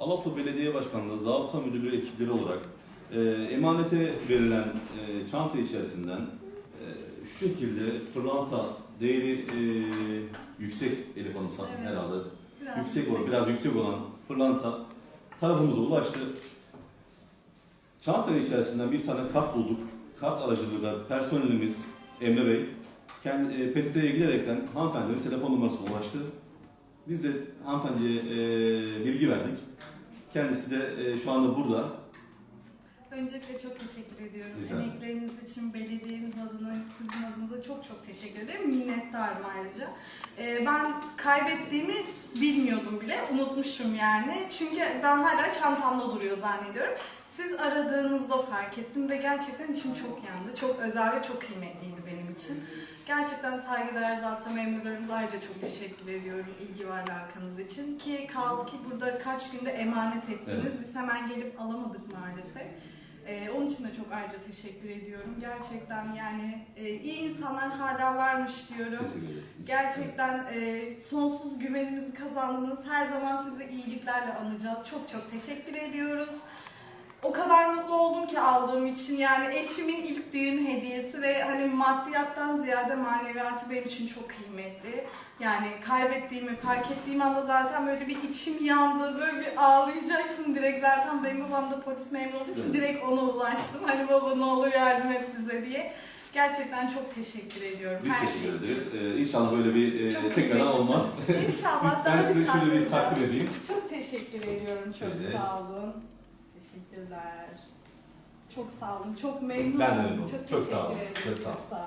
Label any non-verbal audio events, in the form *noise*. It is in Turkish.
Alaplı Belediye Başkanlığı Zabıta Müdürlüğü ekipleri olarak e, emanete verilen e, çanta içerisinden e, şu şekilde pırlanta değeri e, yüksek Elif Hanım Evet. herhalde. Biraz yüksek olan, biraz yüksek olan pırlanta tarafımıza ulaştı. Çantanın içerisinden bir tane kart bulduk. Kart aracılığıyla personelimiz Emre Bey kendi e, PTT'ye giderekten hanımefendinin telefon numarasına ulaştı. Biz de hanımefendiye e, bilgi verdik. Kendisi de e, şu anda burada. Öncelikle çok teşekkür ediyorum. Rica ederim. Emekleriniz için belediyeniz adına, sizin adınıza çok çok teşekkür ederim. Minnettarım ayrıca. Ee, ben kaybettiğimi bilmiyordum bile. Unutmuşum yani. Çünkü ben hala çantamda duruyor zannediyorum. Siz aradığınızda fark ettim ve gerçekten içim çok yandı. Çok özel ve çok kıymetliydi benim için. Gerçekten saygıdeğer zapta memurlarımıza ayrıca çok teşekkür ediyorum ilgi ve alakanız için. Ki kaldı ki burada kaç günde emanet ettiniz. Evet. Biz hemen gelip alamadık maalesef. Ee, onun için de çok ayrıca teşekkür ediyorum. Gerçekten yani e, iyi insanlar hala varmış diyorum. Gerçekten e, sonsuz güvenimizi kazandınız. Her zaman sizi iyiliklerle anacağız. Çok çok teşekkür ediyoruz. Kadar mutlu oldum ki aldığım için. Yani eşimin ilk düğün hediyesi ve hani maddiyattan ziyade maneviyatı benim için çok kıymetli. Yani kaybettiğimi fark ettiğim anda zaten böyle bir içim yandı. Böyle bir ağlayacaktım direkt. Zaten benim babam da polis memuru olduğu için direkt ona ulaştım. Hani baba ne olur yardım et bize diye. Gerçekten çok teşekkür ediyorum Biz her şey teşekkür için. ederiz. Ee, inşallah böyle bir e, Çok tekrardan kıymetlisiniz. olmaz. İnşallah *laughs* daha ben size şöyle bir takdim edeyim. Çok teşekkür ediyorum. Çok Şöyle. sağ olun. Teşekkürler. Çok sağ olun. Çok memnunum. Ben de memnunum. Çok, Çok sağ olun. Çok sağ olun.